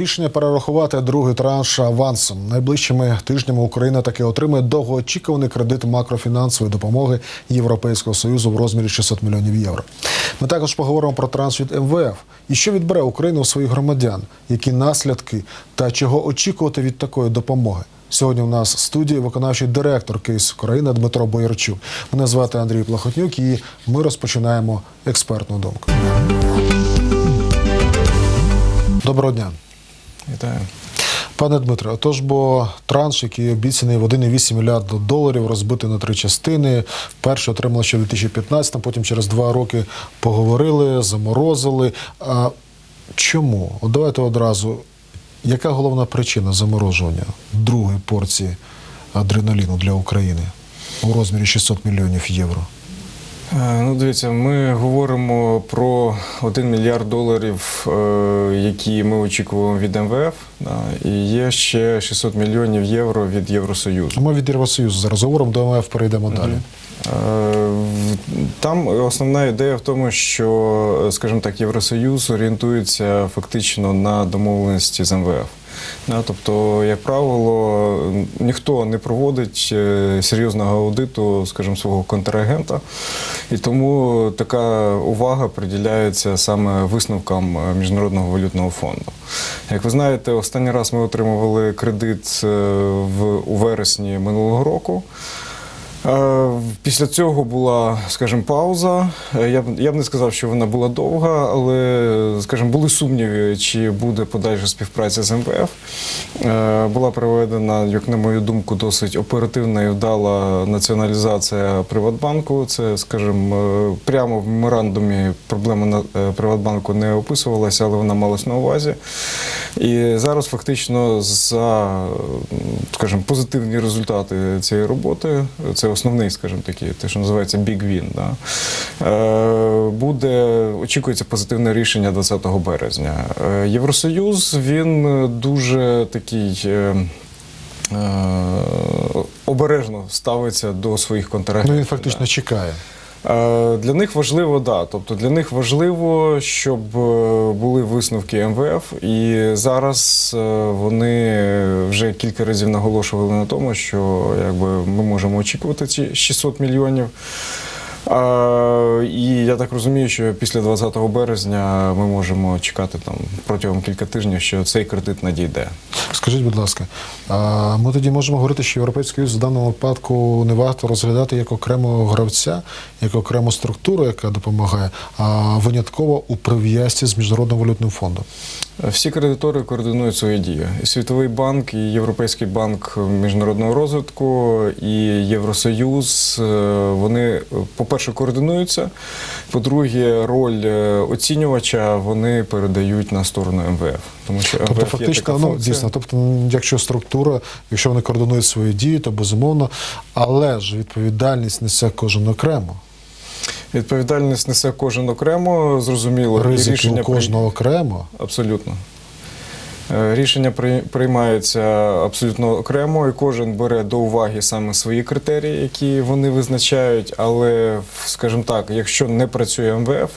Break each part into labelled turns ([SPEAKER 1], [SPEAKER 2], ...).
[SPEAKER 1] рішення перерахувати другий транш авансом. Найближчими тижнями Україна таки отримає довгоочікуваний кредит макрофінансової допомоги Європейського союзу в розмірі 600 мільйонів євро. Ми також поговоримо про транш від МВФ і що відбере Україна у своїх громадян, які наслідки та чого очікувати від такої допомоги. Сьогодні у нас в студії виконавчий директор Кейс України Дмитро Боярчук. Мене звати Андрій Плахотнюк, і ми розпочинаємо експертну думку. Доброго дня.
[SPEAKER 2] Вітаю.
[SPEAKER 1] Пане Дмитре, отож, бо транш, який обіцяний в 1,8 мільярда доларів, розбитий на три частини. Перший отримали ще в 2015, потім через два роки поговорили, заморозили. А чому? От давайте одразу. Яка головна причина заморожування другої порції адреналіну для України у розмірі 600 мільйонів євро?
[SPEAKER 2] Е, Ну, дивіться, ми говоримо про 1 мільярд доларів, е, які ми очікуємо від МВФ. І є ще 600 мільйонів євро від Євросоюзу.
[SPEAKER 1] Ми від Євросоюзу зараз говоримо, до МВФ перейдемо далі.
[SPEAKER 2] Е, Там основна ідея в тому, що, скажімо так, Євросоюз орієнтується фактично на домовленості з МВФ. Тобто, як правило, ніхто не проводить е, серйозного аудиту, скажімо, свого контрагента, і тому така увага приділяється саме висновкам е, Міжнародного валютного фонду. Як ви знаєте, останній раз ми отримували кредит е, у вересні минулого року. Е, Після цього була, скажімо, пауза. Е, Я б я б не сказав, що вона була довга, але, скажімо, були сумніви, чи буде подальша співпраця з МВФ. Е, Була проведена, як на мою думку, досить оперативна і вдала націоналізація Приватбанку. Це, скажімо, прямо в меморандумі проблема на Приватбанку не описувалася, але вона малась на увазі. І зараз фактично за, скажімо, позитивні результати цієї роботи, це основний, скажімо такий, те, що називається Big Win, да, е, буде, очікується позитивне рішення 20 березня. Е, Євросоюз, він дуже такий. е, Обережно ставиться до своїх контрагентів.
[SPEAKER 1] Ну він фактично чекає.
[SPEAKER 2] Е, Для них важливо, да. Тобто для них важливо, щоб е, були висновки МВФ, і зараз е, вони вже кілька разів наголошували на тому, що якби ми можемо очікувати ці 600 мільйонів. А, і я так розумію, що після 20 березня ми можемо чекати там протягом кілька тижнів, що цей кредит надійде.
[SPEAKER 1] Скажіть, будь ласка, а ми тоді можемо говорити, що Європейський Союз в даному випадку не варто розглядати як окремого гравця, як окрему структуру, яка допомагає, а винятково у прив'язці з міжнародним валютним фондом.
[SPEAKER 2] Всі кредитори координують свої дії. І Світовий банк, і Європейський банк міжнародного розвитку, і Євросоюз. е, Вони, по-перше, координуються. По-друге, роль е, оцінювача вони передають на сторону МВФ. Тому що
[SPEAKER 1] Тобто,
[SPEAKER 2] МВФ
[SPEAKER 1] фактично, ну дійсно, тобто, якщо структура, якщо вони координують свої дії, то безумовно, але ж відповідальність несе кожен окремо.
[SPEAKER 2] Відповідальність несе кожен окремо, зрозуміло.
[SPEAKER 1] Ризики
[SPEAKER 2] рішення
[SPEAKER 1] у кожного окремо.
[SPEAKER 2] Абсолютно. Е, Рішення при- приймаються абсолютно окремо, і кожен бере до уваги саме свої критерії, які вони визначають. Але, скажімо так, якщо не працює МВФ,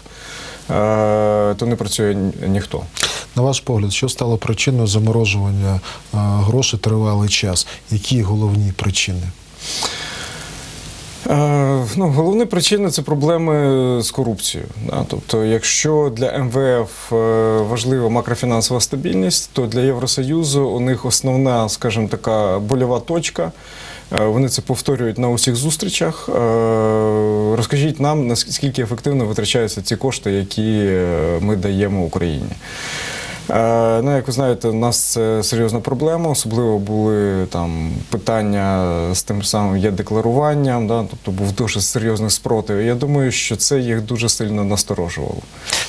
[SPEAKER 2] е, то не працює ніхто.
[SPEAKER 1] На ваш погляд, що стало причиною заморожування грошей тривалий час? Які головні причини?
[SPEAKER 2] Е, Ну, головна причина це проблеми з корупцією. Тобто, якщо для МВФ е, важлива макрофінансова стабільність, то для Євросоюзу у них основна, скажімо, така больова точка. Е, Вони це повторюють на усіх зустрічах. Розкажіть нам, наскільки ефективно витрачаються ці кошти, які ми даємо Україні. Е, Ну, як ви знаєте, у нас це серйозна проблема. Особливо були там питання з тим самим є декларуванням, да, тобто був дуже серйозний спротив. Я думаю, що це їх дуже сильно насторожувало.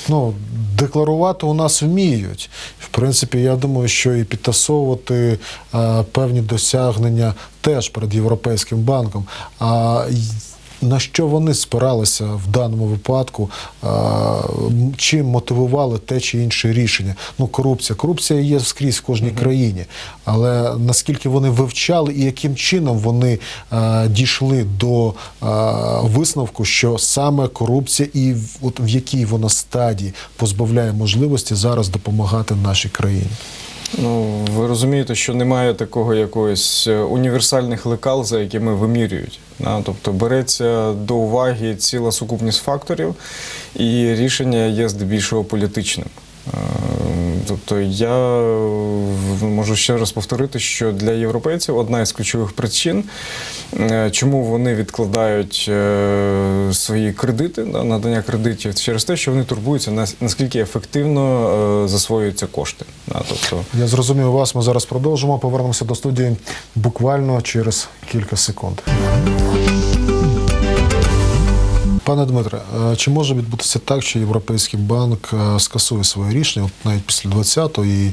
[SPEAKER 1] Ну, декларувати у нас вміють. В принципі, я думаю, що і підтасовувати певні досягнення теж перед Європейським банком. А на що вони спиралися в даному випадку, а, чим мотивували те чи інше рішення? Ну, корупція. Корупція є скрізь в кожній країні, але наскільки вони вивчали і яким чином вони а, дійшли до а, висновку, що саме корупція і в, от, в якій вона стадії позбавляє можливості зараз допомагати нашій країні?
[SPEAKER 2] Ну, ви розумієте, що немає такого якогось е, універсальних лекал, за якими вимірюють. Да? Тобто береться до уваги ціла сукупність факторів, і рішення є здебільшого політичним. Тобто я можу ще раз повторити, що для європейців одна із ключових причин, е, чому вони відкладають е, свої кредити, да, надання кредитів, через те, що вони турбуються наскільки ефективно е, засвоюються кошти. Тобто,
[SPEAKER 1] Я зрозумів вас. Ми зараз продовжимо. Повернемося до студії буквально через кілька секунд. Пане Дмитре, е, чи може відбутися так, що Європейський банк е, скасує своє рішення, от навіть після 20-го, і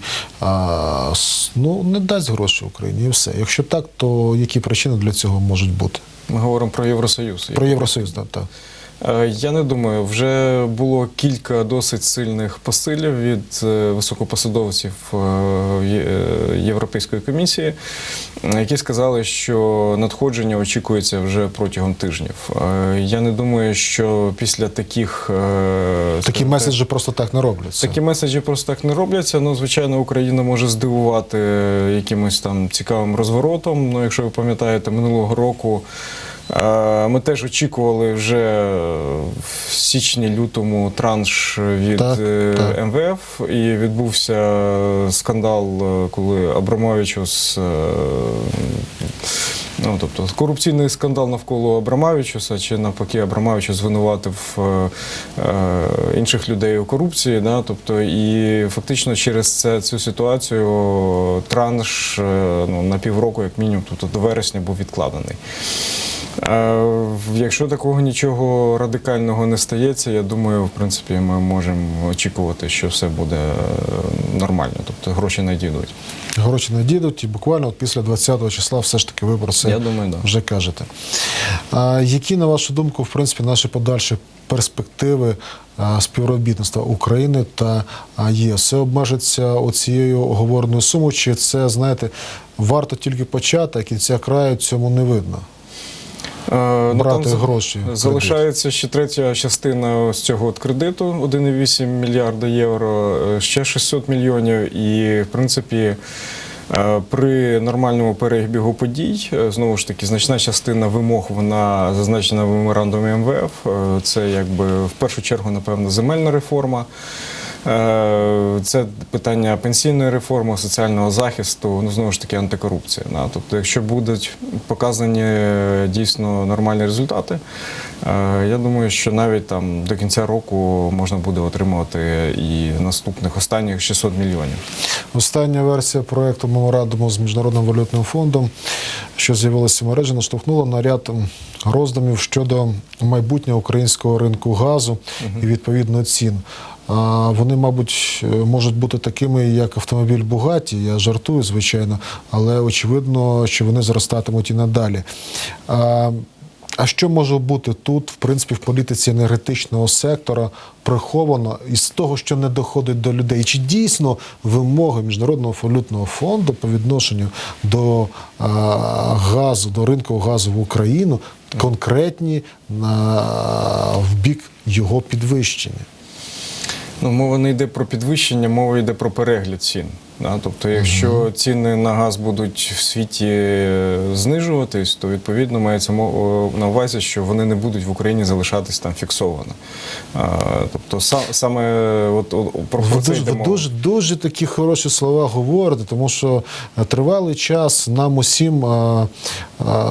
[SPEAKER 1] ну, не дасть гроші Україні і все? Якщо так, то які причини для цього можуть бути?
[SPEAKER 2] ми говоримо про Євросоюз.
[SPEAKER 1] Про Євросоюз, так. так.
[SPEAKER 2] Е, Я не думаю, вже було кілька досить сильних посилів від е, високопосадовців е, Європейської комісії, які сказали, що надходження очікується вже протягом тижнів. Я не думаю, що після таких
[SPEAKER 1] Такі меседжі просто так не робляться.
[SPEAKER 2] Такі меседжі просто так не робляться. Ну, звичайно, Україна може здивувати якимось там цікавим розворотом. Ну, якщо ви пам'ятаєте, минулого року ми теж очікували вже в січні-лютому транш від
[SPEAKER 1] Так,
[SPEAKER 2] е,
[SPEAKER 1] так.
[SPEAKER 2] МВФ, і відбувся скандал, е, коли Абрамовичус. е, Ну, тобто корупційний скандал навколо Абрамавічуса, чи навпаки, Абрамавічус звинуватив е, інших людей у корупції. Да? Тобто, і фактично через це, цю ситуацію транш е, ну, на півроку, як мінімум, тобто до вересня був відкладений. Е, Якщо такого нічого радикального не стається, я думаю, в принципі, ми можемо очікувати, що все буде е, нормально, тобто гроші надійдуть.
[SPEAKER 1] Гроші надійдуть, і буквально от після 20-го числа все ж таки ви про це
[SPEAKER 2] Я думаю, да.
[SPEAKER 1] вже кажете. А, які, на вашу думку, в принципі, наші подальші перспективи співробітництва України та ЄС? Це обмежиться оцією оговореною сумою, чи це, знаєте, варто тільки почати, а кінця краю цьому не видно?
[SPEAKER 2] Е,
[SPEAKER 1] Брати
[SPEAKER 2] за-
[SPEAKER 1] гроші в кредит.
[SPEAKER 2] Залишається ще третя частина з цього от кредиту 1,8 мільярда євро, е, ще 600 мільйонів. І в принципі. е, При нормальному перебігу подій е, знову ж таки значна частина вимог вона зазначена в меморандумі МВФ. Е, Це якби в першу чергу, напевно, земельна реформа. Е, Це питання пенсійної реформи, соціального захисту, ну знову ж таки антикорупція. Да? Тобто, якщо будуть показані е, дійсно нормальні результати, е, я думаю, що навіть там до кінця року можна буде отримувати і наступних останніх 600 мільйонів.
[SPEAKER 1] Остання версія проекту меморандуму з Міжнародним валютним фондом, що з'явилася в мережі, наштовхнула на ряд роздумів щодо майбутнього українського ринку газу і відповідно цін. А вони, мабуть, е, можуть бути такими, як автомобіль Бугаті. Я жартую, звичайно, але очевидно, що вони зростатимуть і надалі. А, а що може бути тут, в принципі, в політиці енергетичного сектора приховано із того, що не доходить до людей? Чи дійсно вимоги Міжнародного валютного фонду по відношенню до а, газу, до ринку газу в Україну конкретні на, в бік його підвищення?
[SPEAKER 2] Ну, мова не йде про підвищення, мова йде про перегляд цін. Да? Тобто, якщо ціни на газ будуть в світі е, знижуватись, то відповідно мається на увазі, що вони не будуть в Україні залишатись там фіксовано. А, тобто, са- саме от, от, про, це
[SPEAKER 1] дуже,
[SPEAKER 2] йде мова.
[SPEAKER 1] дуже, дуже такі хороші слова говорите, тому що е, тривалий час нам усім а, а,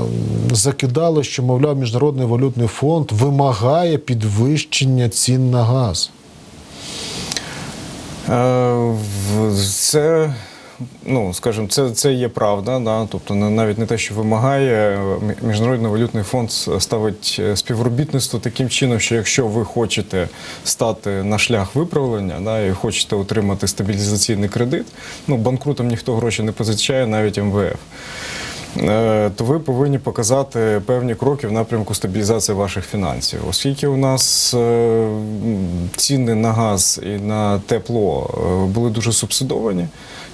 [SPEAKER 1] закидали, що, мовляв, Міжнародний валютний фонд вимагає підвищення цін на газ.
[SPEAKER 2] Е, Це, ну, скажімо, це, це є правда. Да? Тобто на- навіть не те, що вимагає, Міжнародний валютний фонд ставить е, співробітництво таким чином, що якщо ви хочете стати на шлях виправлення да, і хочете отримати стабілізаційний кредит, ну, банкрутам ніхто гроші не позичає, навіть МВФ. Е, То ви повинні показати певні кроки в напрямку стабілізації ваших фінансів, оскільки у нас е, ціни на газ і на тепло е, були дуже субсидовані.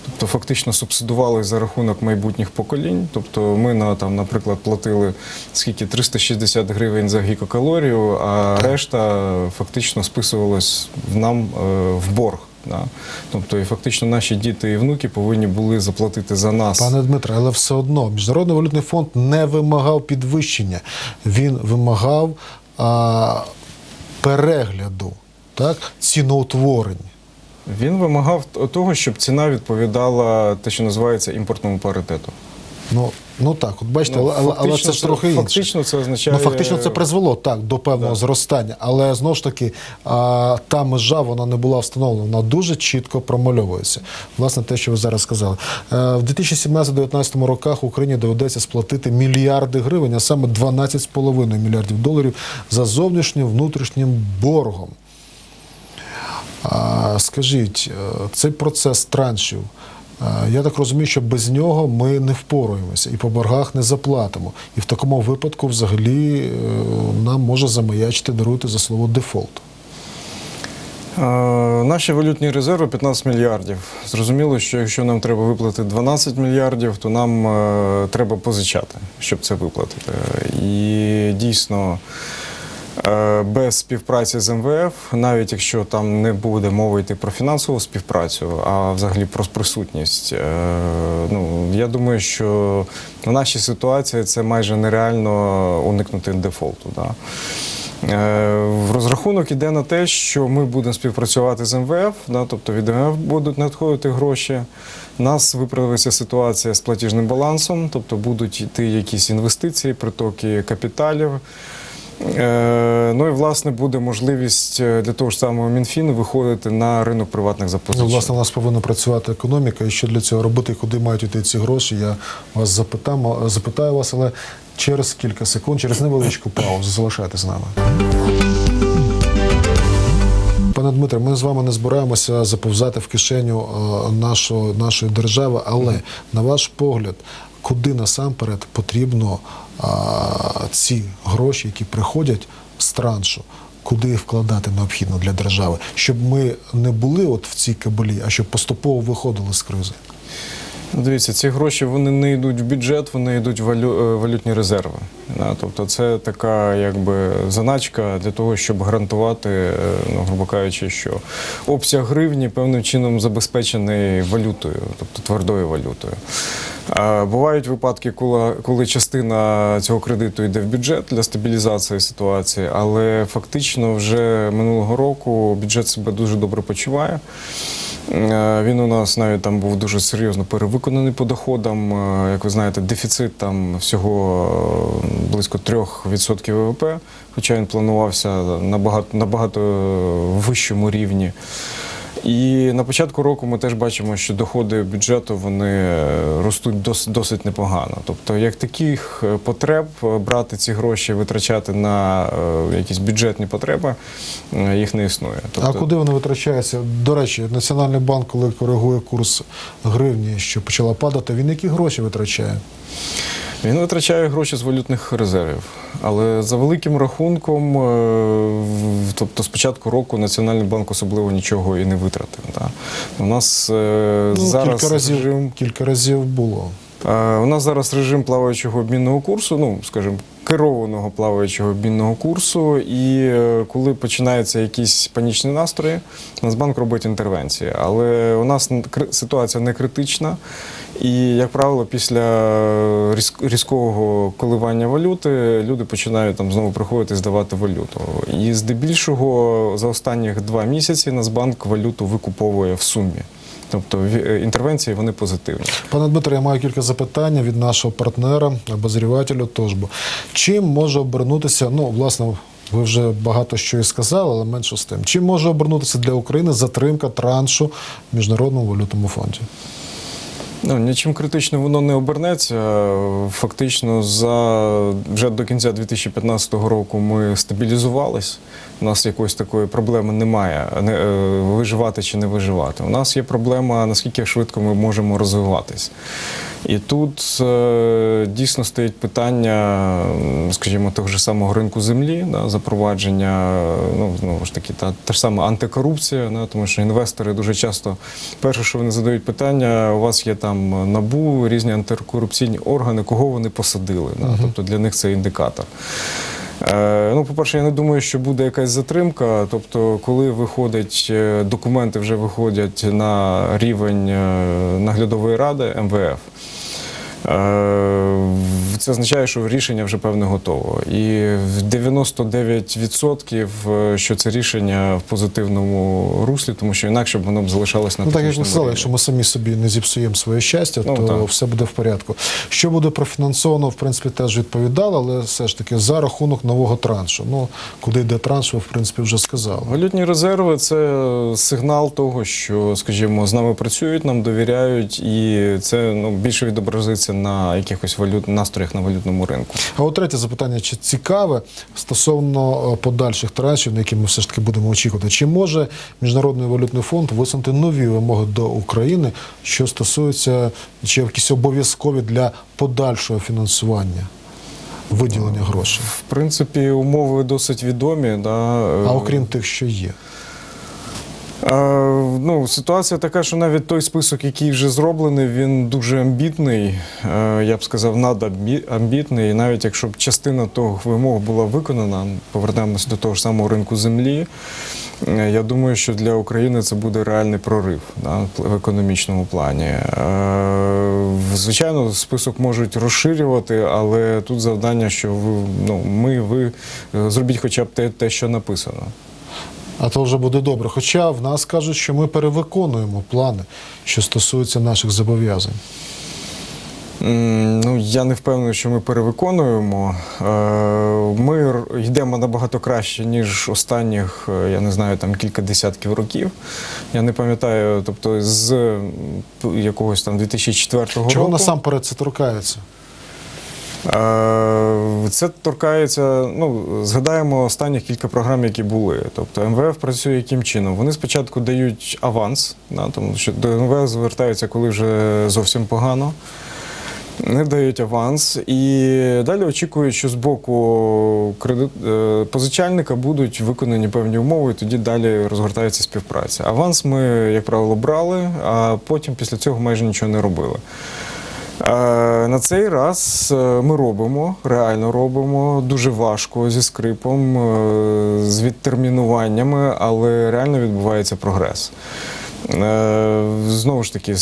[SPEAKER 2] Тобто фактично субсидували за рахунок майбутніх поколінь. Тобто ми на там, наприклад, платили скільки 360 гривень за гікокалорію, а решта фактично списувалась в нам в борг. Да? Тобто, і фактично наші діти і внуки повинні були заплатити за нас.
[SPEAKER 1] Пане Дмитре, але все одно Міжнародний валютний фонд не вимагав підвищення. Він вимагав а, перегляду, так, ціноутворень.
[SPEAKER 2] Він вимагав того, щоб ціна відповідала те, що називається імпортному паритету.
[SPEAKER 1] Ну, ну так, от бачите,
[SPEAKER 2] Ну,
[SPEAKER 1] але, але, це ж трохи інше.
[SPEAKER 2] Фактично це означає.
[SPEAKER 1] Ну, фактично це призвело так до певного зростання, але знову ж таки а, та межа вона не була встановлена. Вона дуже чітко промальовується. Власне, те, що ви зараз сказали. Е, в 2017-2019 роках Україні доведеться сплатити мільярди гривень, а саме 12,5 мільярдів доларів за зовнішнім внутрішнім боргом. А, скажіть, е, цей процес траншів. Е, Я так розумію, що без нього ми не впораємося і по боргах не заплатимо. І в такому випадку, взагалі, е, нам може замаячити даруйте за слово дефолт.
[SPEAKER 2] Е, Наші валютні резерви 15 мільярдів. Зрозуміло, що якщо нам треба виплатити 12 мільярдів, то нам треба позичати, щоб це виплатити. І дійсно. Е, Без співпраці з МВФ, навіть якщо там не буде мови йти про фінансову співпрацю, а взагалі про присутність, е, ну я думаю, що в нашій ситуації це майже нереально уникнути дефолту. Да. Е, розрахунок іде на те, що ми будемо співпрацювати з МВФ, да, тобто від МВФ будуть надходити гроші. Нас виправиться ситуація з платіжним балансом, тобто будуть йти якісь інвестиції, притоки капіталів. Е, Ну і власне буде можливість е, для того ж самого Мінфіну виходити на ринок приватних
[SPEAKER 1] Ну, власне, у нас повинна працювати економіка, і що для цього робити, куди мають йти ці гроші. Я вас запитам, запитаю вас, але через кілька секунд, через невеличку паузу. Залишайтесь з нами. Пане Дмитре, ми з вами не збираємося заповзати в кишеню е, нашого, нашої держави, але на ваш погляд, куди насамперед потрібно ці гроші, які приходять з траншу, куди вкладати необхідно для держави, щоб ми не були от в цій кабелі, а щоб поступово виходили з кризи.
[SPEAKER 2] Дивіться, ці гроші вони не йдуть в бюджет, вони йдуть в валю, е, валютні резерви. Тобто це така якби заначка для того, щоб гарантувати, е, ну, грубо кажучи, що обсяг гривні певним чином забезпечений валютою, тобто твердою валютою. Бувають випадки, коли, коли частина цього кредиту йде в бюджет для стабілізації ситуації, але фактично вже минулого року бюджет себе дуже добре почуває. Е, Він у нас навіть там був дуже серйозно перевиконаний по доходам. Е, Як ви знаєте, дефіцит там всього е, близько 3% ВВП, хоча він планувався на набагато, набагато вищому рівні. І на початку року ми теж бачимо, що доходи бюджету вони е, ростуть досить, досить непогано. Тобто, як таких е, потреб е, брати ці гроші, витрачати на е, якісь бюджетні потреби, е, їх не існує. Тобто,
[SPEAKER 1] А куди вони витрачаються? До речі, Національний банк, коли коригує курс гривні, що почала падати, він які гроші витрачає?
[SPEAKER 2] Він витрачає гроші з валютних резервів, але за великим рахунком, е, тобто з початку року Національний банк особливо нічого і не витратив. Да. У нас е,
[SPEAKER 1] Ну,
[SPEAKER 2] зараз
[SPEAKER 1] кілька разів,
[SPEAKER 2] режим
[SPEAKER 1] кілька разів було.
[SPEAKER 2] Е, У нас зараз режим плаваючого обмінного курсу, ну скажімо, керованого плаваючого обмінного курсу. І коли починаються якісь панічні настрої, Нацбанк робить інтервенції. Але у нас ситуація не критична. І, як правило, після різк- різкого коливання валюти люди починають там знову приходити здавати валюту. І здебільшого за останніх два місяці Нацбанк валюту викуповує в сумі. Тобто е, інтервенції вони позитивні.
[SPEAKER 1] Пане Дмитре, я маю кілька запитань від нашого партнера, обозрівателю Тожбо. Чим може обернутися, ну, власне, ви вже багато що і сказали, але менше з тим. Чим може обернутися для України затримка траншу в Міжнародному валютному фонді?
[SPEAKER 2] Ну, нічим критичним воно не обернеться. Фактично, за вже до кінця 2015 року ми стабілізувались. У нас якоїсь такої проблеми немає не, е, виживати чи не виживати. У нас є проблема, наскільки швидко ми можемо розвиватись. І тут е, дійсно стоїть питання, скажімо, того ж самого ринку землі, да, запровадження, ну знову ж таки, та, та ж сама антикорупція, да, тому що інвестори дуже часто перше, що вони задають питання, у вас є там набу, різні антикорупційні органи, кого вони посадили. Да, Тобто для них це індикатор. Е, Ну, по-перше, я не думаю, що буде якась затримка. Тобто, коли виходять е, документи, вже виходять на рівень е, наглядової ради МВФ. Е, Це означає, що рішення вже певне готово. І в 99% е, що це рішення в позитивному руслі, тому що інакше б воно б залишалось на
[SPEAKER 1] Ну, так як ви сказали, якщо ми самі собі не зіпсуємо своє щастя,
[SPEAKER 2] Ну,
[SPEAKER 1] то
[SPEAKER 2] так.
[SPEAKER 1] все буде в порядку. Що буде профінансовано, в принципі, теж відповідали, але все ж таки за рахунок нового траншу. Ну, куди йде транш, ви, в принципі, вже сказали.
[SPEAKER 2] Валютні резерви це сигнал того, що, скажімо, з нами працюють, нам довіряють, і це ну, більше відобразиться на якихось валют настроях на валютному ринку.
[SPEAKER 1] А от третє запитання, чи цікаве стосовно е, подальших траншів, на які ми все ж таки будемо очікувати, чи може Міжнародний валютний фонд висунути нові вимоги до України, що стосується чи якісь обов'язкові для подальшого фінансування виділення грошей,
[SPEAKER 2] В принципі, умови досить відомі. Да?
[SPEAKER 1] а окрім тих, що є.
[SPEAKER 2] Ну, ситуація така, що навіть той список, який вже зроблений, він дуже амбітний. Е, Я б сказав, надамбітний. І навіть якщо б частина того вимог була виконана, повернемося до того ж самого ринку землі. е, Я думаю, що для України це буде реальний прорив да, в економічному плані. Е, Звичайно, список можуть розширювати, але тут завдання, що ви, ну, ми, ви зробіть хоча б те, те, що написано.
[SPEAKER 1] А то вже буде добре. Хоча в нас кажуть, що ми перевиконуємо плани, що стосуються наших зобов'язань.
[SPEAKER 2] Ну, я не впевнений, що ми перевиконуємо. Е, Ми йдемо набагато краще, ніж останніх, е, я не знаю, там кілька десятків років. Я не пам'ятаю, тобто з якогось там 2004
[SPEAKER 1] Чого
[SPEAKER 2] року.
[SPEAKER 1] Чого насамперед це торкається?
[SPEAKER 2] Е, Це торкається. Ну, згадаємо останніх кілька програм, які були. Тобто МВФ працює яким чином? Вони спочатку дають аванс, да, тому що до МВФ звертаються, коли вже зовсім погано. Не дають аванс і далі очікують, що з боку кредит е, позичальника будуть виконані певні умови, і тоді далі розгортається співпраця. Аванс ми, як правило, брали, а потім після цього майже нічого не робили. Е, На цей раз е, ми робимо, реально робимо, дуже важко зі скрипом, е, з відтермінуваннями, але реально відбувається прогрес. Знову ж таки,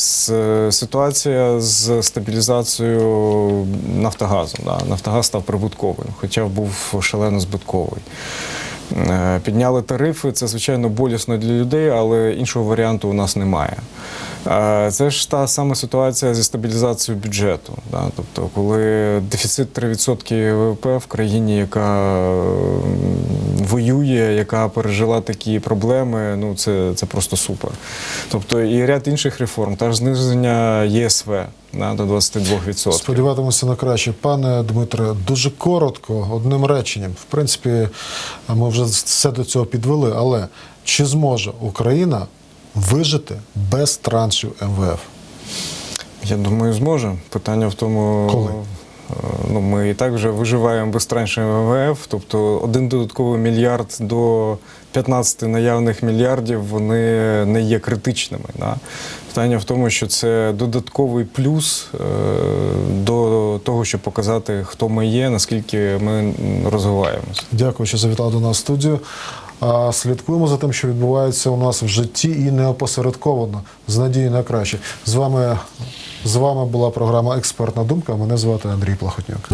[SPEAKER 2] ситуація з стабілізацією Нафтогазу. Нафтогаз став прибутковим, хоча був шалено збитковий. Е, Підняли тарифи, це звичайно болісно для людей, але іншого варіанту у нас немає. Е, Це ж та сама ситуація зі стабілізацією бюджету. Да? Тобто, коли дефіцит 3% ВВП в країні, яка воює, яка пережила такі проблеми, ну це, це просто супер. Тобто і ряд інших реформ, та ж зниження ЄСВ до 22%.
[SPEAKER 1] Сподіватимося на краще. Пане Дмитре, дуже коротко, одним реченням. В принципі, ми вже все до цього підвели, але чи зможе Україна вижити без траншів МВФ?
[SPEAKER 2] Я думаю, зможе. Питання в тому,
[SPEAKER 1] Коли?
[SPEAKER 2] Так вже виживаємо без траншів МВФ, тобто один додатковий мільярд до 15 наявних мільярдів вони не є критичними. Да? Питання в тому, що це додатковий плюс е, до того, щоб показати, хто ми є, наскільки ми розвиваємося.
[SPEAKER 1] Дякую, що завітали до нас в студію. Слідкуємо за тим, що відбувається у нас в житті і неопосередковано з надією на краще. З вами, з вами була програма Експертна думка. Мене звати Андрій Плахотнюк.